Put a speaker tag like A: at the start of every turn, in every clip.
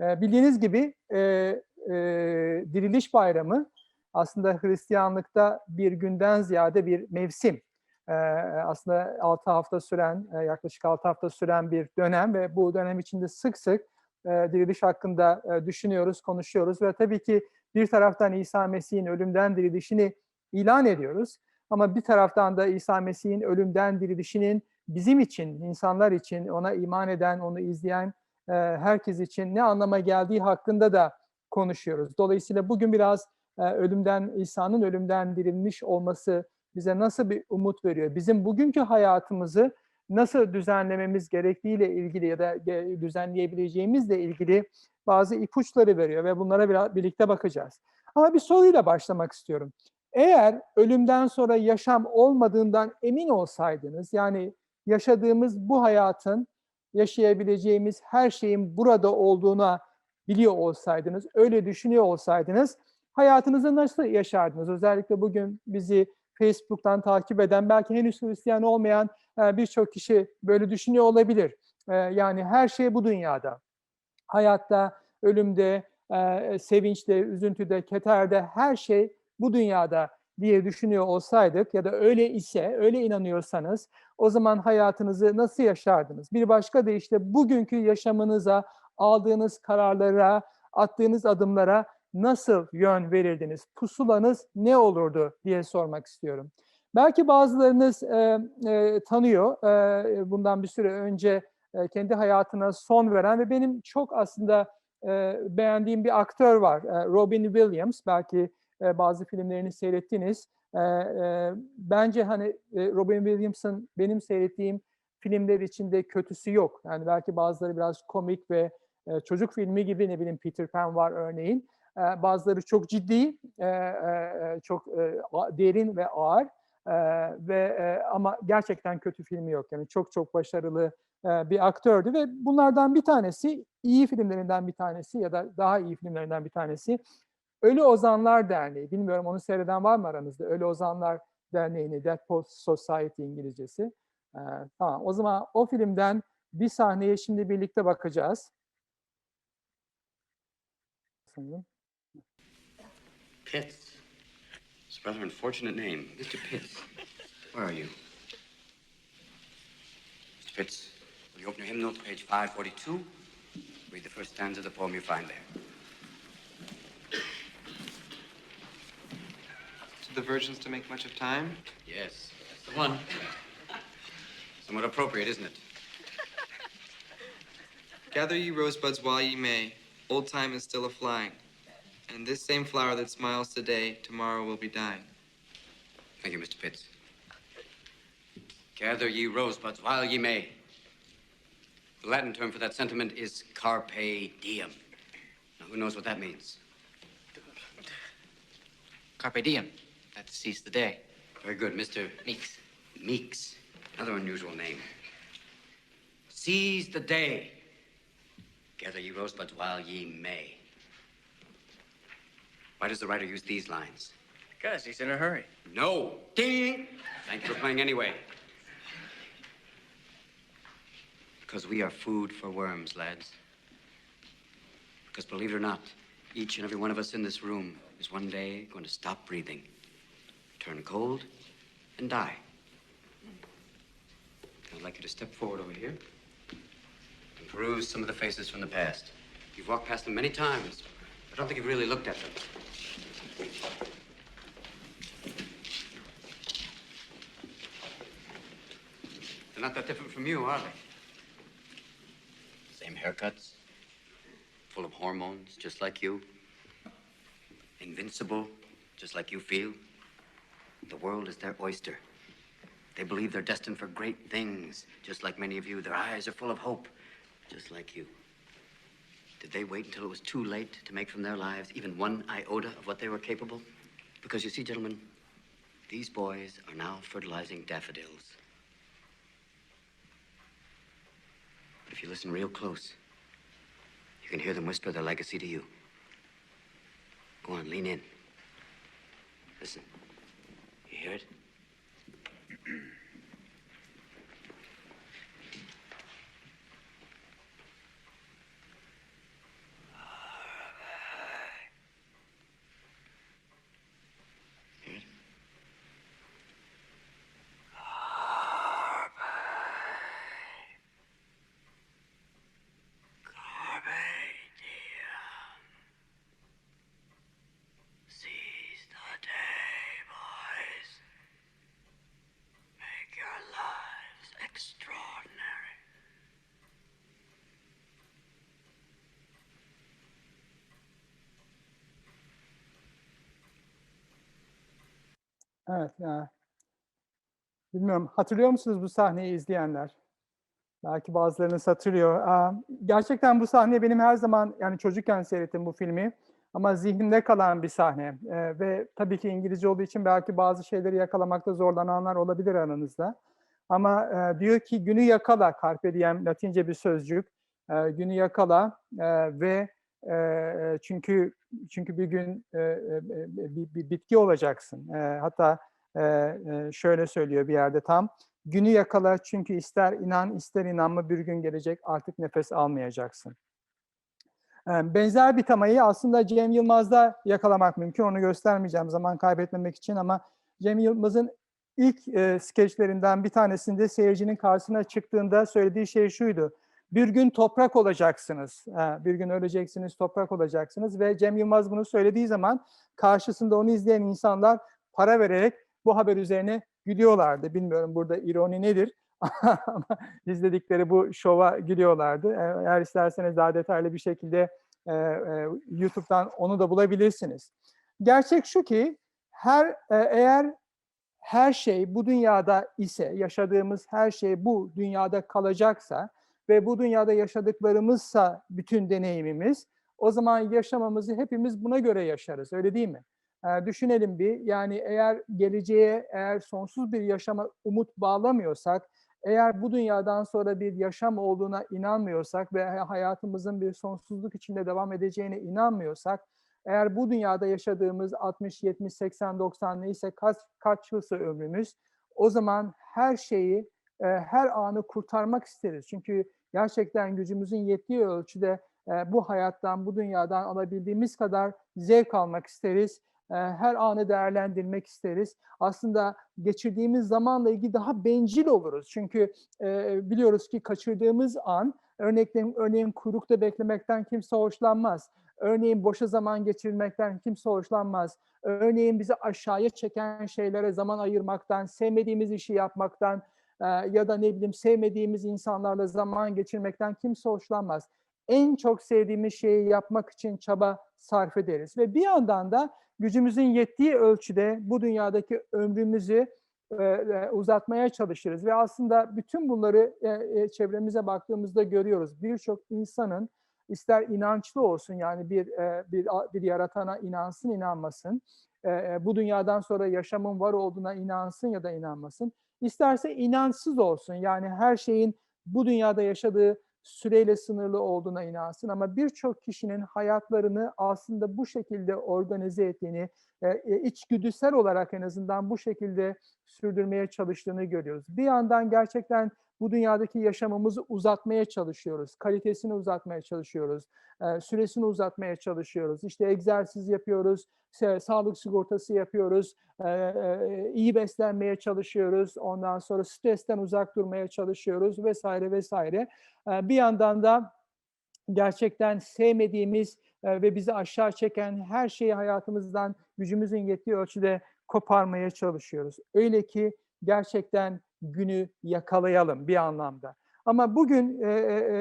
A: E, bildiğiniz gibi e, e, Diriliş Bayramı aslında Hristiyanlıkta bir günden ziyade bir mevsim. E, aslında 6 hafta süren, e, yaklaşık 6 hafta süren bir dönem ve bu dönem içinde sık sık e, diriliş hakkında e, düşünüyoruz, konuşuyoruz ve tabii ki bir taraftan İsa Mesih'in ölümden dirilişini ilan ediyoruz. Ama bir taraftan da İsa Mesih'in ölümden dirilişinin bizim için, insanlar için, ona iman eden, onu izleyen e, herkes için ne anlama geldiği hakkında da konuşuyoruz. Dolayısıyla bugün biraz e, ölümden, İsa'nın ölümden dirilmiş olması bize nasıl bir umut veriyor? Bizim bugünkü hayatımızı nasıl düzenlememiz gerektiğiyle ilgili ya da düzenleyebileceğimizle ilgili bazı ipuçları veriyor ve bunlara biraz birlikte bakacağız. Ama bir soruyla başlamak istiyorum. Eğer ölümden sonra yaşam olmadığından emin olsaydınız, yani yaşadığımız bu hayatın, yaşayabileceğimiz her şeyin burada olduğuna biliyor olsaydınız, öyle düşünüyor olsaydınız, hayatınızı nasıl yaşardınız? Özellikle bugün bizi Facebook'tan takip eden, belki henüz Hristiyan olmayan e, birçok kişi böyle düşünüyor olabilir. E, Yani her şey bu dünyada. Hayatta, ölümde, e, sevinçte, üzüntüde, keterde her şey bu dünyada diye düşünüyor olsaydık ya da öyle ise, öyle inanıyorsanız o zaman hayatınızı nasıl yaşardınız? Bir başka deyişle bugünkü yaşamınıza, aldığınız kararlara, attığınız adımlara nasıl yön verirdiniz? Pusulanız ne olurdu diye sormak istiyorum. Belki bazılarınız e, e, tanıyor, e, bundan bir süre önce e, kendi hayatına son veren ve benim çok aslında e, beğendiğim bir aktör var. E, Robin Williams, belki e, bazı filmlerini seyrettiniz. E, e, bence hani e, Robin Williams'ın benim seyrettiğim filmler içinde kötüsü yok. Yani belki bazıları biraz komik ve e, çocuk filmi gibi ne bileyim Peter Pan var örneğin. E, bazıları çok ciddi, e, e, çok e, derin ve ağır. E, ve e, ama gerçekten kötü filmi yok. Yani çok çok başarılı e, bir aktördü ve bunlardan bir tanesi iyi filmlerinden bir tanesi ya da daha iyi filmlerinden bir tanesi Ölü Ozanlar Derneği. Bilmiyorum onu seyreden var mı aranızda? Ölü Ozanlar Derneği'ni, Dead Post Society İngilizcesi. Ee, tamam o zaman o filmden bir sahneye şimdi birlikte bakacağız.
B: Pitts. It's rather unfortunate name. Mr. Pitts. Where are you? Mr. Pitts, will you open your hymn note, page 542? Read the first stanza of the poem you find there.
C: The virgins to make much of time?
B: Yes, that's the one. Somewhat appropriate, isn't it?
C: Gather ye rosebuds while ye may. Old time is still a flying. And this same flower that smiles today, tomorrow will be dying.
B: Thank you, Mr. Pitts. Gather ye rosebuds while ye may. The Latin term for that sentiment is carpe diem. Now, who knows what that means?
D: Carpe diem. That to seize the day.
B: Very good, Mr.
D: Meeks.
B: Meeks. Another unusual name. Seize the day. Gather ye rosebuds while ye may. Why does the writer use these lines?
D: Because he's in a hurry.
B: No. Ding! Thank you for playing anyway. Because we are food for worms, lads. Because believe it or not, each and every one of us in this room is one day going to stop breathing, turn cold, and die. I'd like you to step forward over here and peruse some of the faces from the past. You've walked past them many times, but I don't think you've really looked at them. They're not that different from you, are they? Same haircuts, full of hormones, just like you. Invincible, just like you feel. The world is their oyster. They believe they're destined for great things, just like many of you. Their eyes are full of hope, just like you. Did they wait until it was too late to make from their lives even one iota of what they were capable? Because you see, gentlemen, these boys are now fertilizing daffodils. But if you listen real close, you can hear them whisper their legacy to you. Go on, lean in. Listen. i.
A: Evet. Ya. Bilmiyorum. Hatırlıyor musunuz bu sahneyi izleyenler? Belki bazılarınız hatırlıyor. Gerçekten bu sahne benim her zaman yani çocukken seyrettim bu filmi. Ama zihnimde kalan bir sahne. Ee, ve tabii ki İngilizce olduğu için belki bazı şeyleri yakalamakta zorlananlar olabilir aranızda. Ama e, diyor ki günü yakala, carpe diem Latince bir sözcük. E, günü yakala e, ve e, çünkü çünkü bir gün e, bir, bir bitki olacaksın. E, hatta e, şöyle söylüyor bir yerde tam. Günü yakala çünkü ister inan ister inanma bir gün gelecek artık nefes almayacaksın. Benzer bir temayı aslında Cem Yılmaz'da yakalamak mümkün. Onu göstermeyeceğim zaman kaybetmemek için ama Cem Yılmaz'ın ilk e, skeçlerinden bir tanesinde seyircinin karşısına çıktığında söylediği şey şuydu. Bir gün toprak olacaksınız. E, bir gün öleceksiniz, toprak olacaksınız ve Cem Yılmaz bunu söylediği zaman karşısında onu izleyen insanlar para vererek bu haber üzerine gülüyorlardı. Bilmiyorum burada ironi nedir ama izledikleri bu şova gülüyorlardı. E, Eğer isterseniz daha detaylı bir şekilde e, e, YouTube'dan onu da bulabilirsiniz. Gerçek şu ki her e, eğer her şey bu dünyada ise yaşadığımız her şey bu dünyada kalacaksa ve bu dünyada yaşadıklarımızsa bütün deneyimimiz o zaman yaşamamızı hepimiz buna göre yaşarız öyle değil mi? Ee, düşünelim bir yani eğer geleceğe eğer sonsuz bir yaşama umut bağlamıyorsak eğer bu dünyadan sonra bir yaşam olduğuna inanmıyorsak ve hayatımızın bir sonsuzluk içinde devam edeceğine inanmıyorsak eğer bu dünyada yaşadığımız 60, 70, 80, 90 neyse kaç, kaç yılsa ömrümüz o zaman her şeyi, e, her anı kurtarmak isteriz. Çünkü gerçekten gücümüzün yettiği ölçüde e, bu hayattan, bu dünyadan alabildiğimiz kadar zevk almak isteriz. E, her anı değerlendirmek isteriz. Aslında geçirdiğimiz zamanla ilgili daha bencil oluruz. Çünkü e, biliyoruz ki kaçırdığımız an, örneğin, örneğin kuyrukta beklemekten kimse hoşlanmaz. Örneğin boşa zaman geçirmekten kimse hoşlanmaz. Örneğin bizi aşağıya çeken şeylere zaman ayırmaktan, sevmediğimiz işi yapmaktan e, ya da ne bileyim sevmediğimiz insanlarla zaman geçirmekten kimse hoşlanmaz. En çok sevdiğimiz şeyi yapmak için çaba sarf ederiz. Ve bir yandan da gücümüzün yettiği ölçüde bu dünyadaki ömrümüzü e, e, uzatmaya çalışırız. Ve aslında bütün bunları e, çevremize baktığımızda görüyoruz. Birçok insanın ister inançlı olsun yani bir bir bir yaratana inansın inanmasın bu dünyadan sonra yaşamın var olduğuna inansın ya da inanmasın isterse inançsız olsun yani her şeyin bu dünyada yaşadığı süreyle sınırlı olduğuna inansın. Ama birçok kişinin hayatlarını aslında bu şekilde organize ettiğini e, e, içgüdüsel olarak en azından bu şekilde sürdürmeye çalıştığını görüyoruz. Bir yandan gerçekten bu dünyadaki yaşamımızı uzatmaya çalışıyoruz. Kalitesini uzatmaya çalışıyoruz. E, süresini uzatmaya çalışıyoruz. İşte egzersiz yapıyoruz, sağlık sigortası yapıyoruz, e, iyi beslenmeye çalışıyoruz. Ondan sonra stresten uzak durmaya çalışıyoruz vesaire vesaire. Bir yandan da gerçekten sevmediğimiz ve bizi aşağı çeken her şeyi hayatımızdan gücümüzün yettiği ölçüde koparmaya çalışıyoruz. Öyle ki gerçekten günü yakalayalım bir anlamda. Ama bugün e,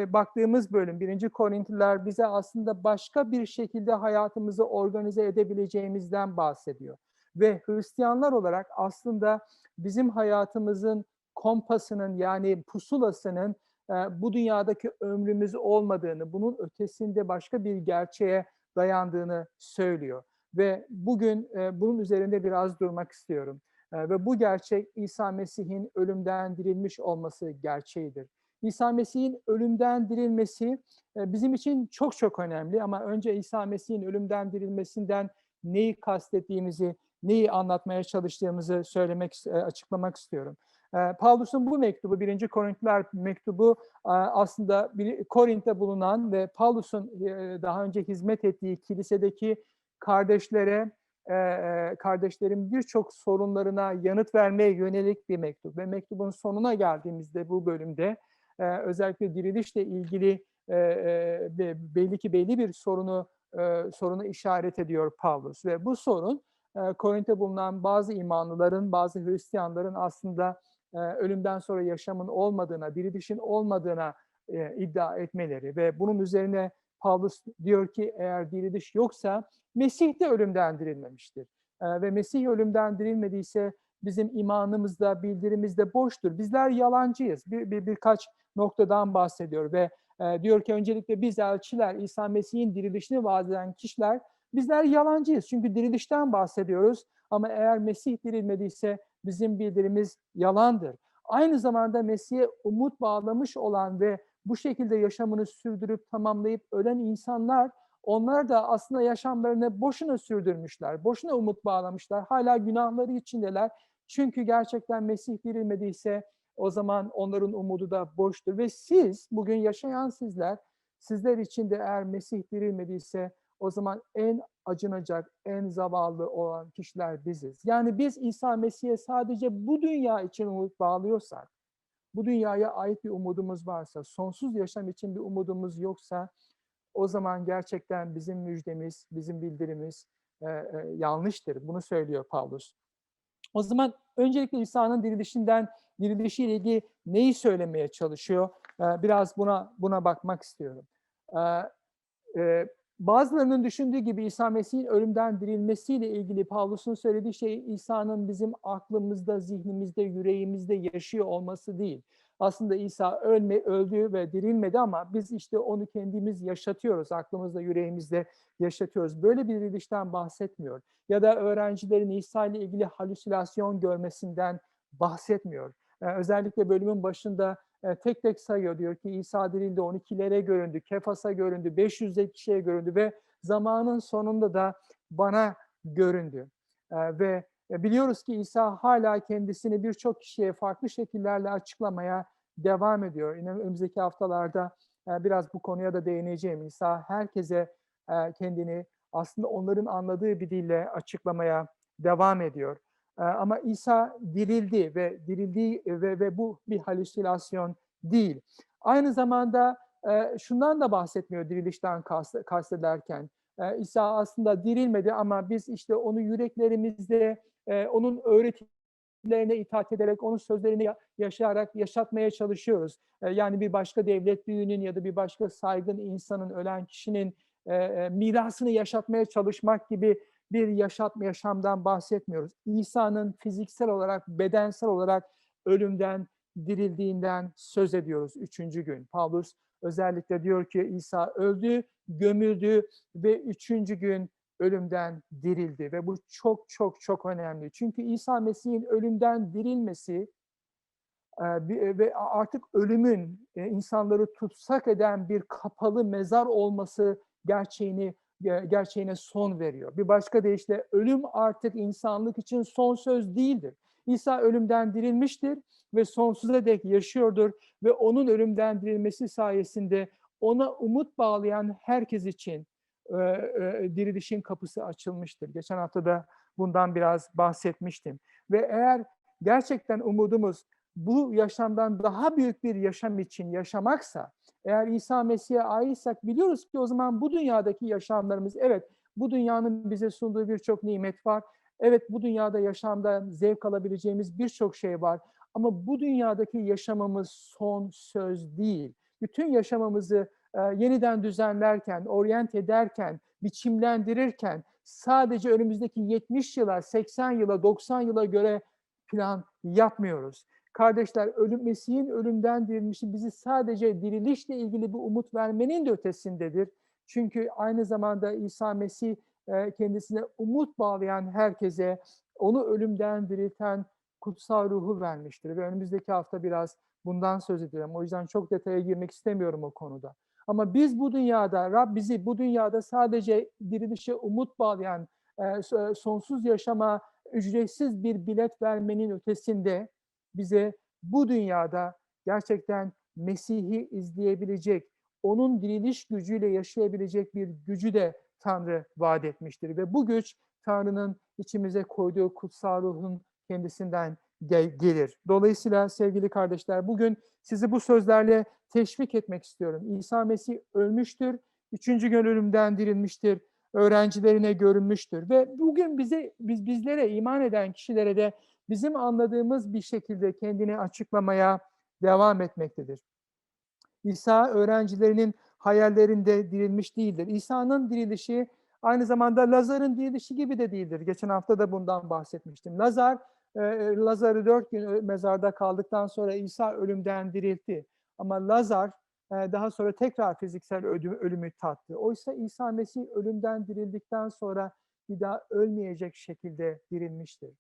A: e, baktığımız bölüm 1. Korintliler bize aslında başka bir şekilde hayatımızı organize edebileceğimizden bahsediyor. Ve Hristiyanlar olarak aslında bizim hayatımızın kompasının yani pusulasının e, bu dünyadaki ömrümüz olmadığını, bunun ötesinde başka bir gerçeğe dayandığını söylüyor. Ve bugün bunun üzerinde biraz durmak istiyorum. Ve bu gerçek İsa Mesih'in ölümden dirilmiş olması gerçeğidir. İsa Mesih'in ölümden dirilmesi bizim için çok çok önemli ama önce İsa Mesih'in ölümden dirilmesinden neyi kastettiğimizi, neyi anlatmaya çalıştığımızı söylemek, açıklamak istiyorum. E, Paulus'un bu mektubu, 1. Korintliler mektubu aslında Korint'te bulunan ve Paulus'un daha önce hizmet ettiği kilisedeki kardeşlere, kardeşlerin birçok sorunlarına yanıt vermeye yönelik bir mektup. Ve mektubun sonuna geldiğimizde bu bölümde özellikle dirilişle ilgili belli ki belli bir sorunu sorunu işaret ediyor Paulus. Ve bu sorun Korint'te bulunan bazı imanlıların, bazı Hristiyanların aslında ölümden sonra yaşamın olmadığına, dirilişin olmadığına iddia etmeleri ve bunun üzerine Paulus diyor ki eğer diriliş yoksa Mesih de ölümden dirilmemiştir. E, ve Mesih ölümden dirilmediyse bizim imanımızda, bildirimizde boştur. Bizler yalancıyız. Bir, bir birkaç noktadan bahsediyor ve e, diyor ki öncelikle biz elçiler, İsa Mesih'in dirilişini vaat eden kişiler bizler yalancıyız. Çünkü dirilişten bahsediyoruz ama eğer Mesih dirilmediyse bizim bildirimiz yalandır. Aynı zamanda Mesih'e umut bağlamış olan ve bu şekilde yaşamını sürdürüp tamamlayıp ölen insanlar onlar da aslında yaşamlarını boşuna sürdürmüşler. Boşuna umut bağlamışlar. Hala günahları içindeler. Çünkü gerçekten Mesih dirilmediyse o zaman onların umudu da boştur. Ve siz, bugün yaşayan sizler, sizler için de eğer Mesih dirilmediyse o zaman en acınacak, en zavallı olan kişiler biziz. Yani biz İsa Mesih'e sadece bu dünya için umut bağlıyorsak, bu dünyaya ait bir umudumuz varsa, sonsuz yaşam için bir umudumuz yoksa, o zaman gerçekten bizim müjdemiz, bizim bildirimiz e, e, yanlıştır. Bunu söylüyor Paulus. O zaman öncelikle İsa'nın dirilişinden, dirilişiyle ilgili neyi söylemeye çalışıyor? E, biraz buna buna bakmak istiyorum. E, e, bazılarının düşündüğü gibi İsa Mesih'in ölümden dirilmesiyle ilgili Pavlus'un söylediği şey İsa'nın bizim aklımızda, zihnimizde, yüreğimizde yaşıyor olması değil. Aslında İsa ölme, öldü ve dirilmedi ama biz işte onu kendimiz yaşatıyoruz, aklımızda, yüreğimizde yaşatıyoruz. Böyle bir dirilişten bahsetmiyor. Ya da öğrencilerin İsa ile ilgili halüsinasyon görmesinden bahsetmiyor. Ee, özellikle bölümün başında e, tek tek sayıyor. Diyor ki İsa dirildi, 12'lere göründü, Kefas'a göründü, 500 kişiye göründü ve zamanın sonunda da bana göründü. Ee, ve e, biliyoruz ki İsa hala kendisini birçok kişiye farklı şekillerle açıklamaya devam ediyor. Yine önümüzdeki haftalarda e, biraz bu konuya da değineceğim. İsa herkese e, kendini aslında onların anladığı bir dille açıklamaya devam ediyor. E, Ama İsa dirildi ve dirildiği ve, ve bu bir halüsinasyon değil. Aynı zamanda e, şundan da bahsetmiyor dirilişten kast- kastederken. E, İsa aslında dirilmedi ama biz işte onu yüreklerimizde e, onun öğretilerine itaat ederek, onun sözlerini ya- yaşayarak yaşatmaya çalışıyoruz. E, yani bir başka devlet büyüğünün ya da bir başka saygın insanın, ölen kişinin e, e, mirasını yaşatmaya çalışmak gibi bir yaşatma yaşamdan bahsetmiyoruz. İsa'nın fiziksel olarak, bedensel olarak ölümden dirildiğinden söz ediyoruz üçüncü gün. Paulus özellikle diyor ki İsa öldü, gömüldü ve üçüncü gün ölümden dirildi ve bu çok çok çok önemli. Çünkü İsa Mesih'in ölümden dirilmesi e, bir- ve artık ölümün e, insanları tutsak eden bir kapalı mezar olması gerçeğini ge- gerçeğine son veriyor. Bir başka deyişle ölüm artık insanlık için son söz değildir. İsa ölümden dirilmiştir ve sonsuza dek yaşıyordur ve onun ölümden dirilmesi sayesinde ona umut bağlayan herkes için e, e, dirilişin kapısı açılmıştır. Geçen hafta da bundan biraz bahsetmiştim. Ve eğer gerçekten umudumuz bu yaşamdan daha büyük bir yaşam için yaşamaksa, eğer İsa Mesih'e aitsak biliyoruz ki o zaman bu dünyadaki yaşamlarımız, evet bu dünyanın bize sunduğu birçok nimet var. Evet bu dünyada yaşamda zevk alabileceğimiz birçok şey var. Ama bu dünyadaki yaşamımız son söz değil. Bütün yaşamımızı e, yeniden düzenlerken, oryant ederken, biçimlendirirken sadece önümüzdeki 70 yıla, 80 yıla, 90 yıla göre plan yapmıyoruz. Kardeşler, ölüm Mesih'in ölümden dirilmişi bizi sadece dirilişle ilgili bir umut vermenin de ötesindedir. Çünkü aynı zamanda İsa Mesih e, kendisine umut bağlayan herkese onu ölümden dirilten kutsal ruhu vermiştir. Ve önümüzdeki hafta biraz bundan söz edeceğim. O yüzden çok detaya girmek istemiyorum o konuda. Ama biz bu dünyada, Rab bizi bu dünyada sadece dirilişe umut bağlayan, e, so- sonsuz yaşama ücretsiz bir bilet vermenin ötesinde bize bu dünyada gerçekten Mesih'i izleyebilecek, onun diriliş gücüyle yaşayabilecek bir gücü de Tanrı vaat etmiştir. Ve bu güç Tanrı'nın içimize koyduğu kutsal ruhun kendisinden gel- gelir. Dolayısıyla sevgili kardeşler bugün sizi bu sözlerle teşvik etmek istiyorum. İsa Mesih ölmüştür, üçüncü gün ölümden dirilmiştir, öğrencilerine görünmüştür ve bugün bize biz bizlere iman eden kişilere de bizim anladığımız bir şekilde kendini açıklamaya devam etmektedir. İsa öğrencilerinin hayallerinde dirilmiş değildir. İsa'nın dirilişi Aynı zamanda Lazar'ın dirilişi gibi de değildir. Geçen hafta da bundan bahsetmiştim. Lazar, e, Lazar'ı dört gün ö- mezarda kaldıktan sonra İsa ölümden diriltti. Ama Lazar e, daha sonra tekrar fiziksel ölüm- ölümü tattı. Oysa İsa Mesih ölümden dirildikten sonra bir daha ölmeyecek şekilde dirilmiştir.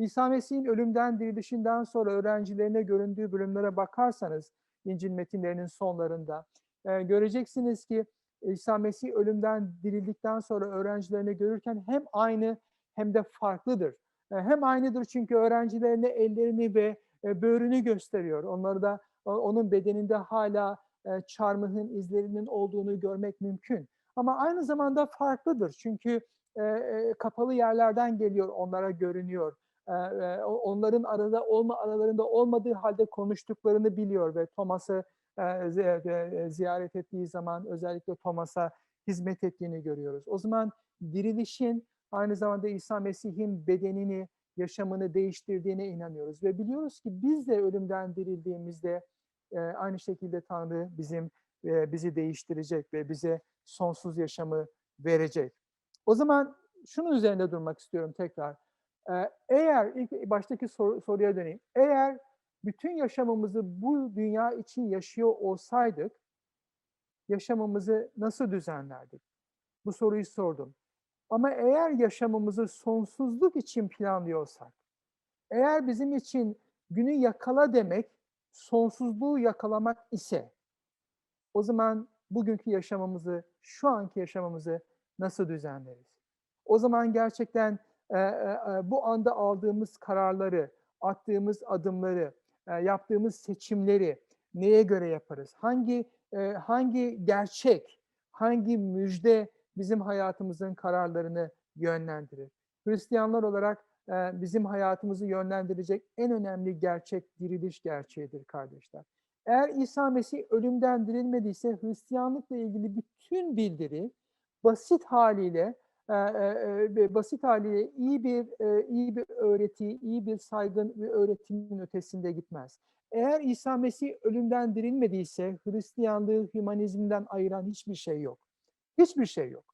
A: İsa Mesih'in ölümden dirilişinden sonra öğrencilerine göründüğü bölümlere bakarsanız İncil metinlerinin sonlarında e, göreceksiniz ki İsa Mesih ölümden dirildikten sonra öğrencilerini görürken hem aynı hem de farklıdır. E, Hem aynıdır çünkü öğrencilerine ellerini ve e, böğrünü gösteriyor. Onları da o- onun bedeninde hala e, çarmıhın izlerinin olduğunu görmek mümkün. Ama aynı zamanda farklıdır çünkü e, e, kapalı yerlerden geliyor, onlara görünüyor. E, e, onların arada olma aralarında olmadığı halde konuştuklarını biliyor ve Thomas'ı e, e, ziyaret ettiği zaman özellikle Thomas'a hizmet ettiğini görüyoruz. O zaman dirilişin aynı zamanda İsa Mesih'in bedenini, yaşamını değiştirdiğine inanıyoruz ve biliyoruz ki biz de ölümden dirildiğimizde aynı şekilde Tanrı bizim bizi değiştirecek ve bize sonsuz yaşamı verecek. O zaman şunun üzerinde durmak istiyorum tekrar. Ee, Eğer ilk baştaki soru- soruya döneyim. Eğer bütün yaşamımızı bu dünya için yaşıyor olsaydık, yaşamımızı nasıl düzenlerdik? Bu soruyu sordum. Ama eğer yaşamımızı sonsuzluk için planlıyorsak, eğer bizim için günü yakala demek sonsuzluğu yakalamak ise, o zaman bugünkü yaşamımızı, şu anki yaşamımızı nasıl düzenleriz? O zaman gerçekten bu anda aldığımız kararları, attığımız adımları, e, yaptığımız seçimleri neye göre yaparız? Hangi e, hangi gerçek, hangi müjde bizim hayatımızın kararlarını yönlendirir? Hristiyanlar olarak e, bizim hayatımızı yönlendirecek en önemli gerçek diriliş gerçeğidir kardeşler. Eğer İsa Mesih ölümden dirilmediyse Hristiyanlıkla ilgili bütün bildiri basit haliyle e, e, e, basit haliyle iyi bir e, iyi bir öğreti, iyi bir saygın bir öğretimin ötesinde gitmez. Eğer İsa Mesih ölümden dirilmediyse Hristiyanlığı hümanizmden ayıran hiçbir şey yok. Hiçbir şey yok.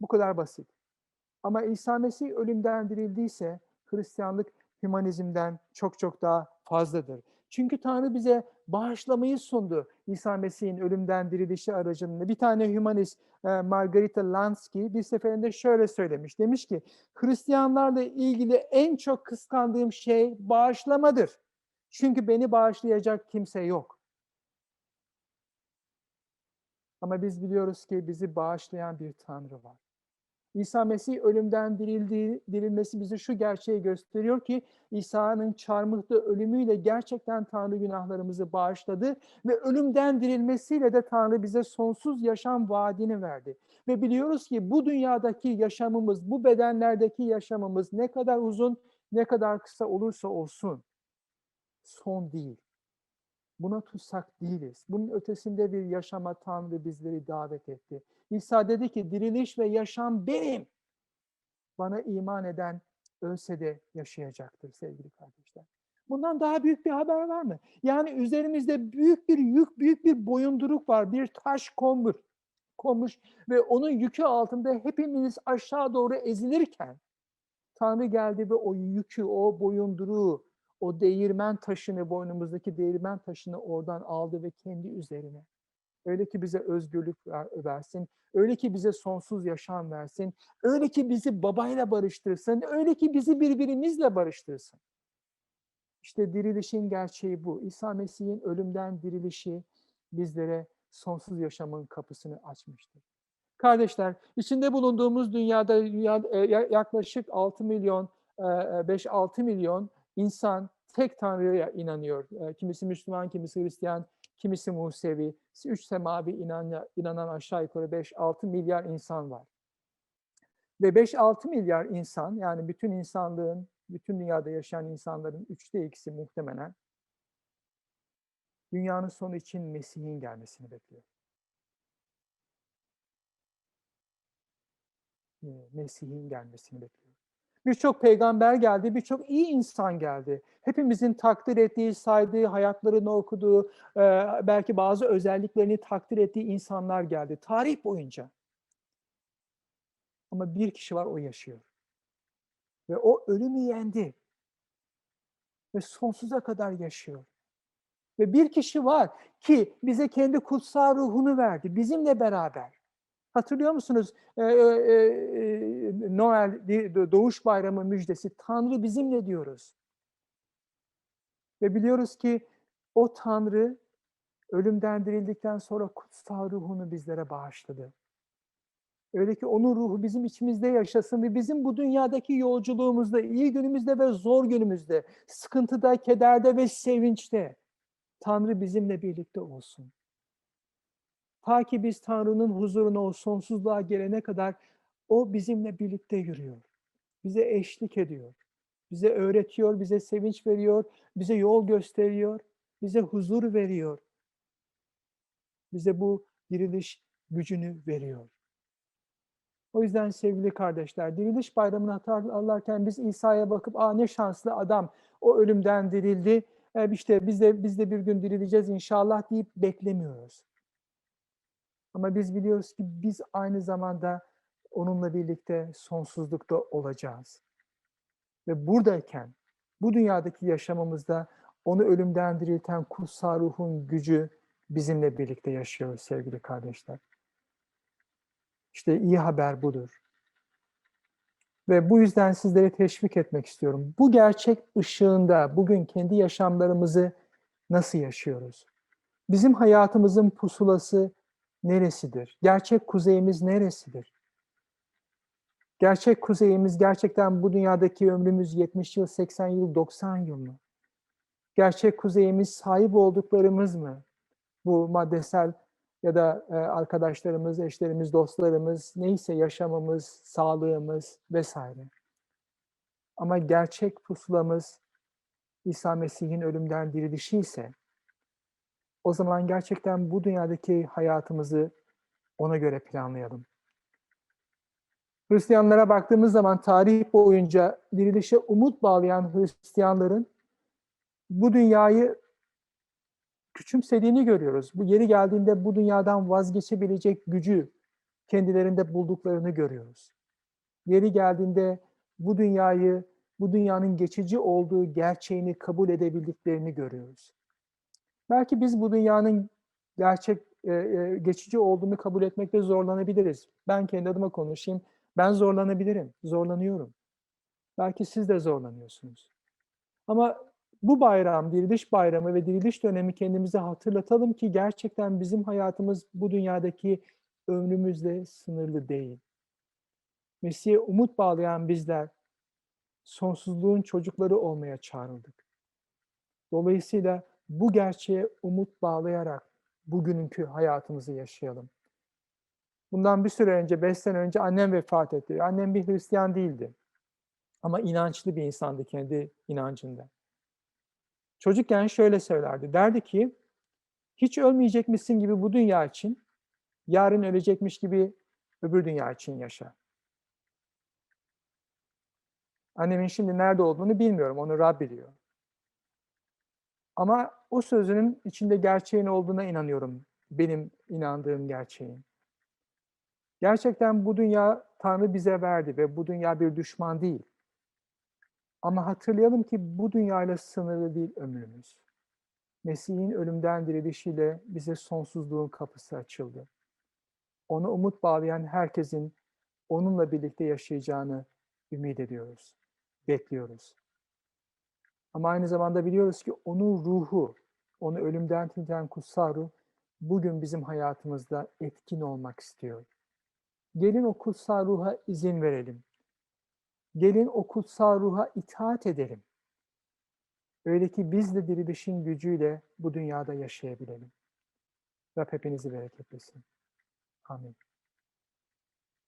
A: Bu kadar basit. Ama İsa Mesih ölümden dirildiyse Hristiyanlık hümanizmden çok çok daha fazladır. Çünkü Tanrı bize bağışlamayı sundu İsa Mesih'in ölümden dirilişi aracılığıyla. Bir tane hümanist e, Margarita Lansky bir seferinde şöyle söylemiş. Demiş ki Hristiyanlarla ilgili en çok kıskandığım şey bağışlamadır. Çünkü beni bağışlayacak kimse yok. Ama biz biliyoruz ki bizi bağışlayan bir Tanrı var. İsa Mesih ölümden dirildiği, dirilmesi bize şu gerçeği gösteriyor ki İsa'nın çarmıhta ölümüyle gerçekten Tanrı günahlarımızı bağışladı ve ölümden dirilmesiyle de Tanrı bize sonsuz yaşam vaadini verdi. Ve biliyoruz ki bu dünyadaki yaşamımız, bu bedenlerdeki yaşamımız ne kadar uzun, ne kadar kısa olursa olsun son değil. Buna tutsak değiliz. Bunun ötesinde bir yaşama Tanrı bizleri davet etti. İsa dedi ki diriliş ve yaşam benim. Bana iman eden ölse de yaşayacaktır sevgili kardeşler. Bundan daha büyük bir haber var mı? Yani üzerimizde büyük bir yük, büyük bir boyunduruk var. Bir taş konmuş, konmuş ve onun yükü altında hepimiz aşağı doğru ezilirken Tanrı geldi ve o yükü, o boyunduruğu, o değirmen taşını, boynumuzdaki değirmen taşını oradan aldı ve kendi üzerine. Öyle ki bize özgürlük ver- versin. Öyle ki bize sonsuz yaşam versin. Öyle ki bizi babayla barıştırsın. Öyle ki bizi birbirimizle barıştırsın. İşte dirilişin gerçeği bu. İsa Mesih'in ölümden dirilişi bizlere sonsuz yaşamın kapısını açmıştır. Kardeşler, içinde bulunduğumuz dünyada dünya, e, ya- yaklaşık 6 milyon, 5-6 milyon insan tek Tanrı'ya inanıyor. E, Kimisi Müslüman, kimisi Hristiyan, kimisi Musevi, üç semavi inanan, aşağı yukarı 5-6 milyar insan var. Ve 5-6 milyar insan yani bütün insanlığın, bütün dünyada yaşayan insanların üçte ikisi muhtemelen dünyanın sonu için Mesih'in gelmesini bekliyor. E, Mesih'in gelmesini bekliyor. Birçok peygamber geldi, birçok iyi insan geldi. Hepimizin takdir ettiği, saydığı, hayatlarını okuduğu, e, belki bazı özelliklerini takdir ettiği insanlar geldi tarih boyunca. Ama bir kişi var o yaşıyor. Ve o ölümü yendi. Ve sonsuza kadar yaşıyor. Ve bir kişi var ki bize kendi kutsal ruhunu verdi. Bizimle beraber. Hatırlıyor musunuz? Ee, e, e, Noel, di- Doğuş Bayramı müjdesi. Tanrı bizimle diyoruz. Ve biliyoruz ki o Tanrı ölümden dirildikten sonra kutsal ruhunu bizlere bağışladı. Öyle ki onun ruhu bizim içimizde yaşasın ve bizim bu dünyadaki yolculuğumuzda, iyi günümüzde ve zor günümüzde, sıkıntıda, kederde ve sevinçte Tanrı bizimle birlikte olsun. Ta ki biz Tanrı'nın huzuruna o sonsuzluğa gelene kadar o bizimle birlikte yürüyor. Bize eşlik ediyor. Bize öğretiyor, bize sevinç veriyor, bize yol gösteriyor, bize huzur veriyor. Bize bu diriliş gücünü veriyor. O yüzden sevgili kardeşler, diriliş bayramını hatırlarken biz İsa'ya bakıp, aa ne şanslı adam, o ölümden dirildi, e, işte biz de, biz de bir gün dirileceğiz inşallah deyip beklemiyoruz. Ama biz biliyoruz ki biz aynı zamanda onunla birlikte sonsuzlukta olacağız. Ve buradayken, bu dünyadaki yaşamımızda onu ölümden dirilten kutsal ruhun gücü bizimle birlikte yaşıyor sevgili kardeşler. İşte iyi haber budur. Ve bu yüzden sizleri teşvik etmek istiyorum. Bu gerçek ışığında bugün kendi yaşamlarımızı nasıl yaşıyoruz? Bizim hayatımızın pusulası neresidir? Gerçek kuzeyimiz neresidir? Gerçek kuzeyimiz gerçekten bu dünyadaki ömrümüz 70 yıl, 80 yıl, 90 yıl mı? Gerçek kuzeyimiz sahip olduklarımız mı? Bu maddesel ya da e, arkadaşlarımız, eşlerimiz, dostlarımız, neyse yaşamımız, sağlığımız vesaire. Ama gerçek pusulamız İsa Mesih'in ölümden dirilişi ise o zaman gerçekten bu dünyadaki hayatımızı ona göre planlayalım. Hristiyanlara baktığımız zaman tarih boyunca dirilişe umut bağlayan Hristiyanların bu dünyayı küçümsediğini görüyoruz. Bu yeri geldiğinde bu dünyadan vazgeçebilecek gücü kendilerinde bulduklarını görüyoruz. Yeri geldiğinde bu dünyayı, bu dünyanın geçici olduğu gerçeğini kabul edebildiklerini görüyoruz. Belki biz bu dünyanın gerçek e, e, geçici olduğunu kabul etmekte zorlanabiliriz. Ben kendi adıma konuşayım. Ben zorlanabilirim, zorlanıyorum. Belki siz de zorlanıyorsunuz. Ama bu bayram, diriliş bayramı ve diriliş dönemi kendimize hatırlatalım ki gerçekten bizim hayatımız bu dünyadaki ömrümüzle sınırlı değil. Mesih'e umut bağlayan bizler sonsuzluğun çocukları olmaya çağrıldık. Dolayısıyla bu gerçeğe umut bağlayarak bugünkü hayatımızı yaşayalım. Bundan bir süre önce, beş sene önce annem vefat etti. Annem bir Hristiyan değildi. Ama inançlı bir insandı kendi inancında. Çocukken şöyle söylerdi. Derdi ki, hiç ölmeyecekmişsin gibi bu dünya için, yarın ölecekmiş gibi öbür dünya için yaşa. Annemin şimdi nerede olduğunu bilmiyorum, onu Rab biliyor. Ama o sözünün içinde gerçeğin olduğuna inanıyorum, benim inandığım gerçeğin. Gerçekten bu dünya Tanrı bize verdi ve bu dünya bir düşman değil. Ama hatırlayalım ki bu dünyayla sınırlı değil ömrümüz. Mesih'in ölümden dirilişiyle bize sonsuzluğun kapısı açıldı. Ona umut bağlayan herkesin onunla birlikte yaşayacağını ümit ediyoruz, bekliyoruz. Ama aynı zamanda biliyoruz ki onun ruhu, onu ölümden dirilten kutsal ruh bugün bizim hayatımızda etkin olmak istiyor. Gelin o kutsal ruha izin verelim. Gelin o kutsal ruha itaat edelim. Öyle ki biz de dirilişin gücüyle bu dünyada yaşayabilelim. Rab hepinizi bereketlesin. Amin.